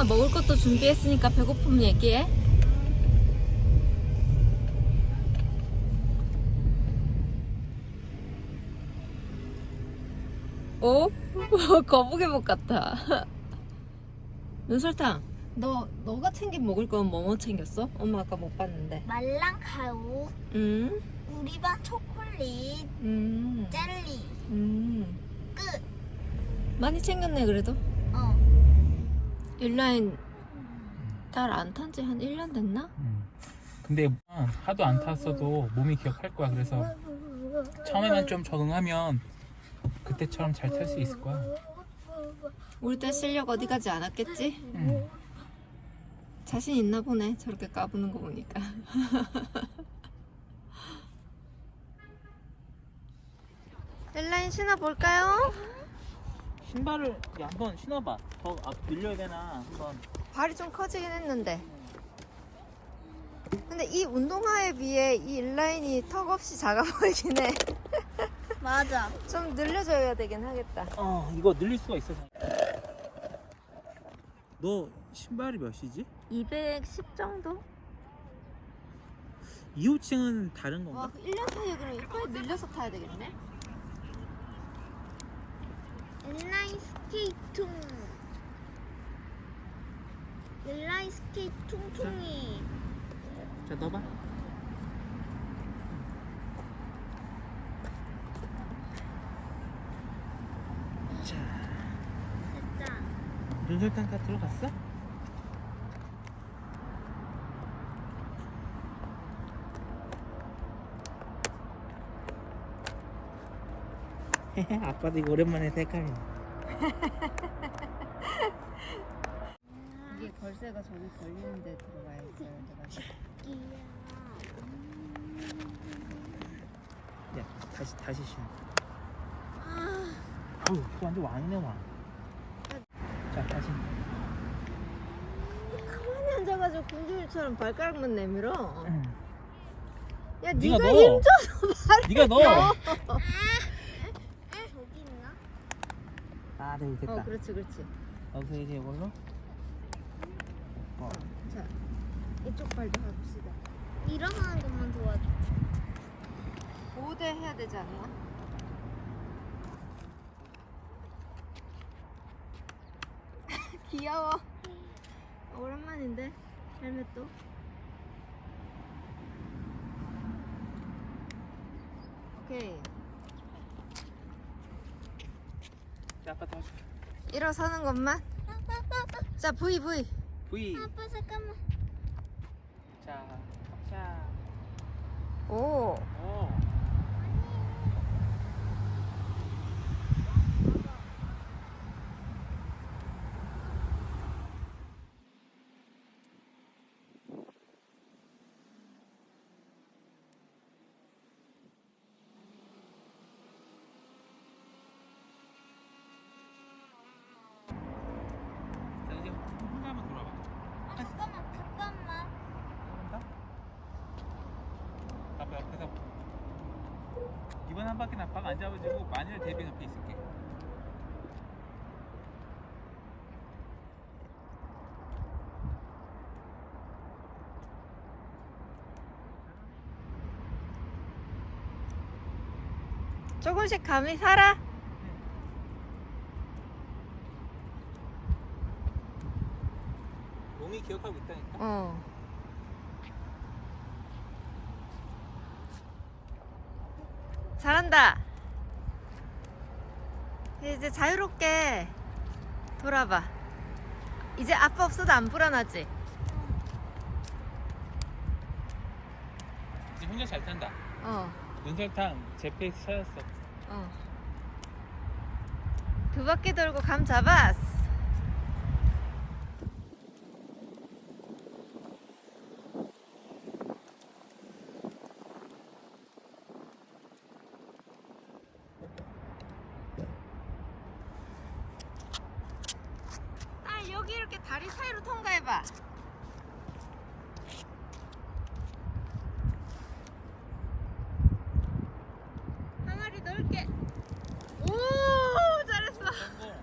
엄마 먹을 것도 준비했으니까 배고프면 얘기해. 오? 거북이복 같아. 눈설탕, 너 너가 챙긴 먹을 건 뭐뭐 챙겼어? 엄마 아까 못 봤는데. 말랑카우, 음, 우리 반 초콜릿, 음, 젤리, 음. 끝. 많이 챙겼네 그래도. 어. 인라인 잘안탄 지 한 1년 됐나? 음. 근데 하도 안 탔어도 몸이 기억할 거야. 그래서 처음에만 좀 적응하면 그때처럼 잘 탈 수 있을 거야. 우리 딸 실력 어디 가지 않았겠지? 응. 자신 있나 보네 저렇게 까부는 거 보니까 델라인 신어 볼까요? 신발을 한번 신어봐. 더 앞 늘려야 되나 한번. 발이 좀 커지긴 했는데 근데 이 운동화에 비해 이 인라인이 턱없이 작아 보이긴 맞아. 해좀 늘려줘야 되긴 하겠다 어 이거 늘릴 수가 있어서. 너 신발이 몇이지? 210 정도? 2호층은 다른 와, 건가? 그 1년 사이에 그럼 이빨 늘려서 타야 되겠네? 인라인 스케이트. 인라인 스케이트 퉁퉁이. 자 넣어봐. 자 됐다. 눈설탕 다 들어갔어? 아빠도 이거 오랜만에 색깔이. 이게 걸쇠가 저기 걸리는 데 들어가야 있어요 야 다시 다시 신어 아, 아우 이거 완전 왕이네 왕 자 다시. 가만히 앉아가지고 공주일처럼 발가락만 내밀어. 응. 야 네가 네가 넣어. 힘줘서 발을 네가 넣어 저기 있나? 아 네, 됐다. 어 그렇지 그렇지. 여기서 이제 이걸로? 어. 자 이쪽 발도 합시다. 일어나는 것만 도와줘. 보호대 해야 되지 않나? 귀여워. 오랜만인데 헬멧도. 오케이 자 아빠 더 줄게 일어서는 것만? 자 V V V 아빠 잠깐만. 자, 자, 오 오. 자 이제 한 번만 돌아봐. 아, 잠깐만, 잠깐만. 조금 더. 아빠 옆에서 이번 한 바퀴는 아빠가 안 잡아주고 만일 대비 옆에 있을게. 조금씩 감이 살아 몸이 기억하고 있다니까. 어 잘한다 이제 자유롭게 돌아봐 이제 아빠 없어도 안 불안하지 이제 혼자 잘 탄다. 어 눈설탕 제 페이스 찾았어. 어. 두 바퀴 돌고 감 잡았어. 아 여기 이렇게 다리 사이로 통과해봐. 항아리 넓게. 오 잘했어. 성공.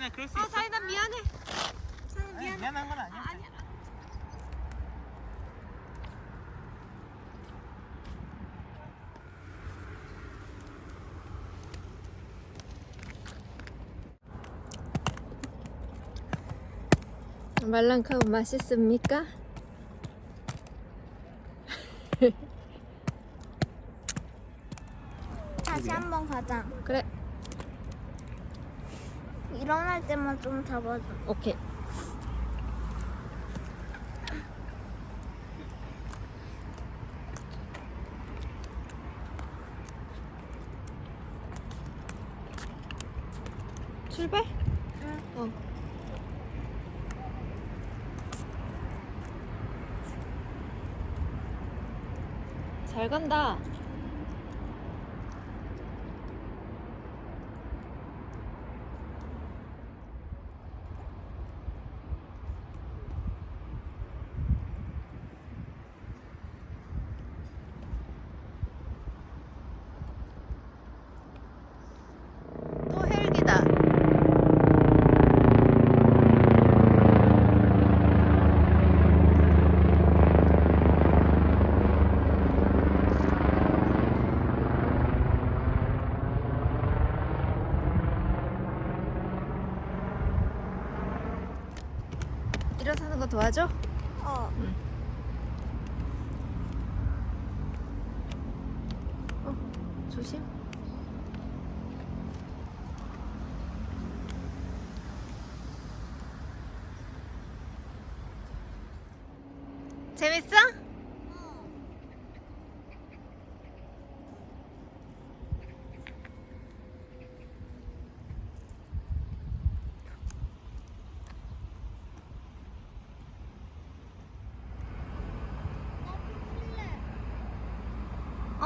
사인아 그럴 수 아 있어. 사이다 미안해. 사이다 아니, 미안해. 미안한 건 아니야. 아 니야. 말랑카우 맛있습니까? 다시 한번 가자. 그래. 일어날 때만 좀 잡아줘. 오케이. 출발? 응. 어. 잘 간다. 또 헬기다. 일어서는 거 도와줘? 어. 어, 조심. 재밌어?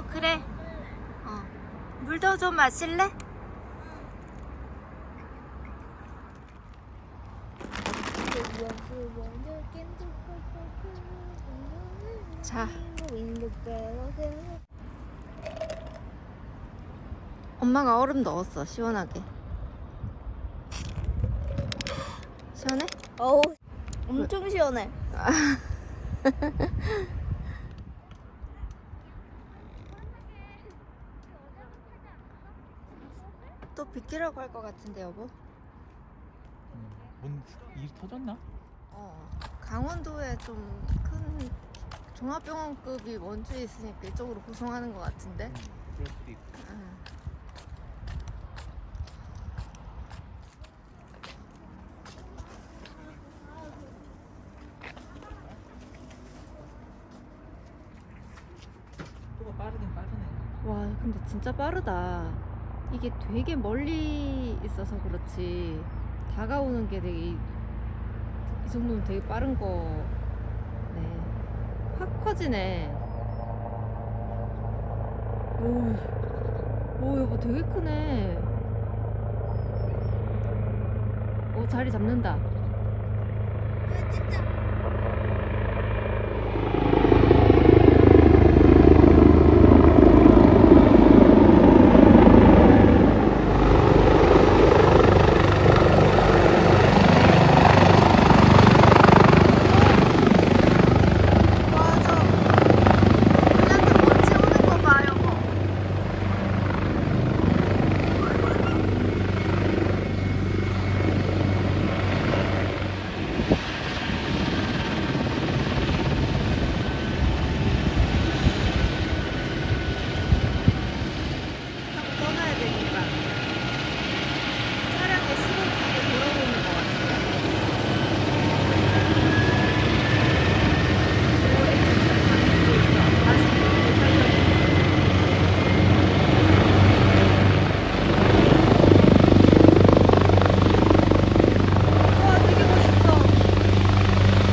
어, 그래. 어. 물도 좀 마실래? 자. 엄마가 얼음 넣었어, 시원하게. 시원해? 어우, 엄청 시원해. 또 빗기라고 할 것 같은데, 여보? 뭔일 터졌나? 어. 강원도에 좀 큰 종합병원급이 원주에 있으니까 이쪽으로 구성하는 것 같은데? 응, 그럴 수도 있고. 응. 속도가 빠르긴 빠르네. 와, 근데 진짜 빠르다. 이게 되게 멀리 있어서 그렇지. 다가오는 게 되게, 이, 이 정도면 되게 빠른 거. 네. 확 커지네. 오, 오, 여보 되게 크네. 오, 자리 잡는다. 진짜. 맞아. 우리한테 먼지 오는 거 봐, 여보. 하고 떠나야 되니까. 차량에 시동 켜고 돌아오는 것 같은데. 와 되게 멋있어.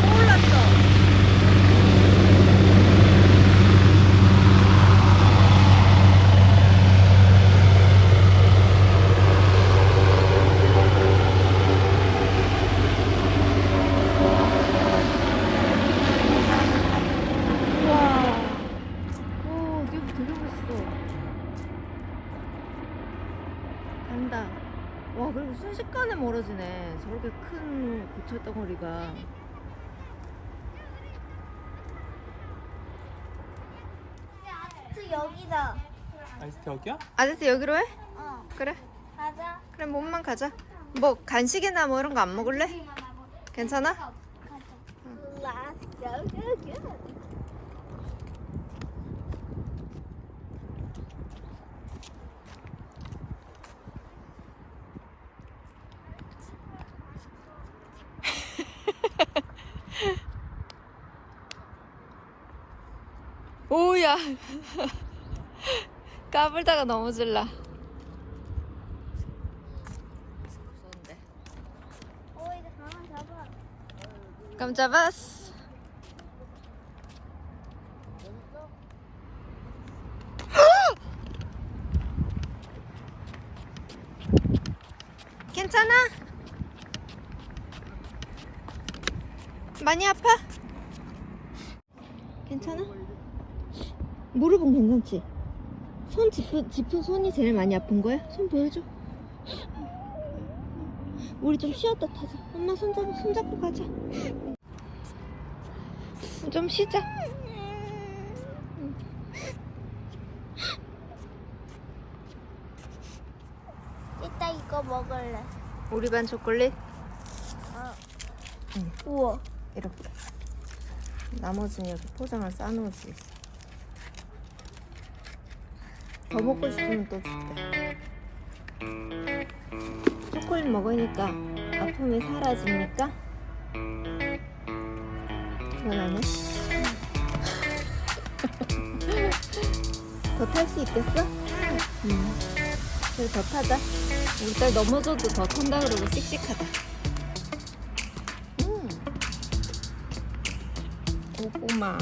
떠올랐어. 와. 오, 되게 되게 멋있어. 간다. 와 그리고 순식간에 멀어지네 저렇게 큰 고철 덩어리가 그 여기다. 아이스티 여기야? 아저씨 여기로 해? 어. 그래 가자. 그래 몸만 가자 뭐 간식이나 뭐 이런 거 안 먹을래? 괜찮아? Go, go, 오야 까불다가 넘어질라. 감 잡았어 괜찮아? 많이 아파? 괜찮아? 무릎은 괜찮지? 손 짚은, 짚은 손이 제일 많이 아픈 거야? 손 보여줘. 우리 좀 쉬었다 타자. 엄마 손 잡고 손 잡고 가자. 좀 쉬자. 이따 이거 먹을래. 우리 반 초콜릿? 우와. 이렇게. 나머지는 여기 포장을 싸놓을 수 있어 더 먹고 싶으면 또 줄게 초콜릿 먹으니까 아픔이 사라집니까? 해? 더탈 수 있겠어? 응 그래 더 타자 우리 딸 넘어져도 더 탄다 그러고 씩씩하다 음. 고구마